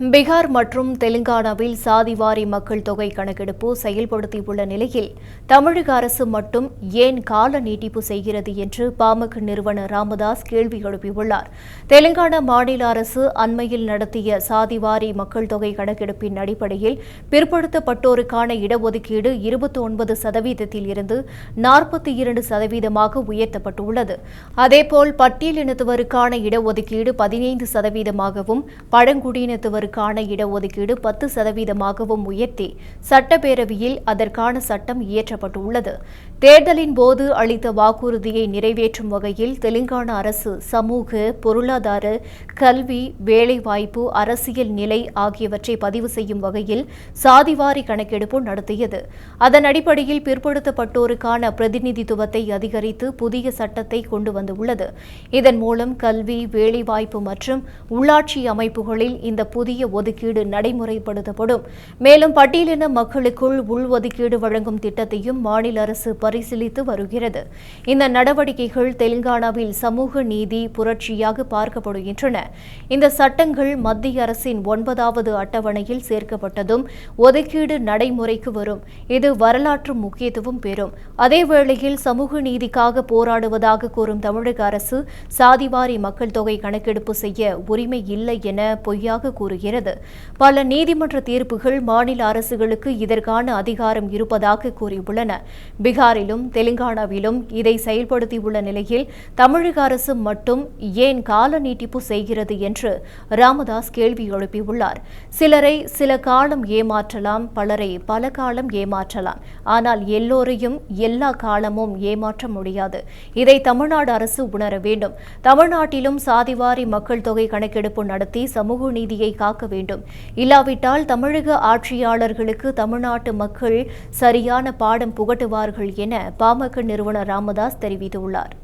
பீகார் மற்றும் தெலுங்கானாவில் சாதிவாரி மக்கள் தொகை கணக்கெடுப்பு செயல்படுத்தியுள்ள நிலையில் தமிழக அரசு மட்டும் ஏன் கால நீட்டிப்பு செய்கிறது என்று பாமக நிறுவனர் ராமதாஸ் கேள்வி எழுப்பியுள்ளார். தெலுங்கானா மாநில அரசு அண்மையில் நடத்திய சாதிவாரி மக்கள் தொகை கணக்கெடுப்பின் அடிப்படையில் பிற்படுத்தப்பட்டோருக்கான இடஒதுக்கீடு இருபத்தி ஒன்பது சதவீதத்தில் இருந்து நாற்பத்தி இரண்டு சதவீதமாக உயர்த்தப்பட்டுள்ளது. அதேபோல் பட்டியலினத்தவருக்கான இடஒதுக்கீடு பதினைந்து சதவீதமாகவும் பழங்குடியினத்தவருக்கான இடஒதுக்கீடு பத்து சதவீதமாகவும் உயர்த்தி சட்டப்பேரவையில் அதற்கான சட்டம் இயற்றப்பட்டுள்ளது. தேர்தலின் போது அளித்த வாக்குறுதியை நிறைவேற்றும் வகையில் தெலுங்கானா அரசு சமூக பொருளாதார கல்வி வேலைவாய்ப்பு அரசியல் நிலை ஆகியவற்றை பதிவு செய்யும் வகையில் சாதிவாரி கணக்கெடுப்பு நடத்தியது. அதன் அடிப்படையில் பிற்படுத்தப்பட்டோருக்கான பிரதிநிதித்துவத்தை அதிகரித்து புதிய சட்டத்தை கொண்டு வந்துள்ளது. இதன் மூலம் கல்வி வேலைவாய்ப்பு மற்றும் உள்ளாட்சி அமைப்புகளில் இந்த புதிய ஒதுக்கீடு நடைமுறைப்படுத்தப்படும். மேலும் பட்டியலின மக்களுக்குள் உள்ஒதுக்கீடு வழங்கும் திட்டத்தையும் மாநில அரசு பரிசீலித்து வருகிறது. இந்த நடவடிக்கைகள் தெலுங்கானாவில் சமூக நீதி புரட்சியாக பார்க்கப்படுகின்றன. இந்த சட்டங்கள் மத்திய அரசின் ஒன்பதாவது அட்டவணையில் சேர்க்கப்பட்டதும் ஒதுக்கீடு நடைமுறைக்கு வரும். இது வரலாற்று முக்கியத்துவம் பெறும். அதேவேளையில் சமூக நீதிக்காக போராடுவதாக கூறும் தமிழக அரசு சாதிவாரி மக்கள் தொகை கணக்கெடுப்பு செய்ய உரிமை இல்லை என பொய்யாக கூறுகிறது. பல நீதிமன்ற தீர்ப்புகள் மாநில அரசுகளுக்கு இதற்கான அதிகாரம் இருப்பதாக கூறியுள்ளன. பீகாரிலும் தெலுங்கானாவிலும் இதை செயல்படுத்தியுள்ள நிலையில் தமிழக அரசு மட்டும் ஏன் கால நீட்டிப்பு செய்கிறது என்று ராமதாஸ் கேள்வி எழுப்பியுள்ளார். சிலரை சில காலம் ஏமாற்றலாம் பலரை பல காலம் ஏமாற்றலாம். ஆனால் எல்லோரையும் எல்லா காலமும் ஏமாற்ற முடியாது. இதை தமிழ்நாடு அரசு உணர வேண்டும். தமிழ்நாட்டிலும் சாதிவாரி மக்கள் தொகை கணக்கெடுப்பு நடத்தி சமூக நீதியை காக்க வேண்டும். இல்லாவிட்டால் தமிழக ஆட்சியாளர்களுக்கு தமிழ்நாட்டு மக்கள் சரியான பாடம் புகட்டுவார்கள் என பாமக நிறுவனர் ராமதாஸ் தெரிவித்துள்ளார்.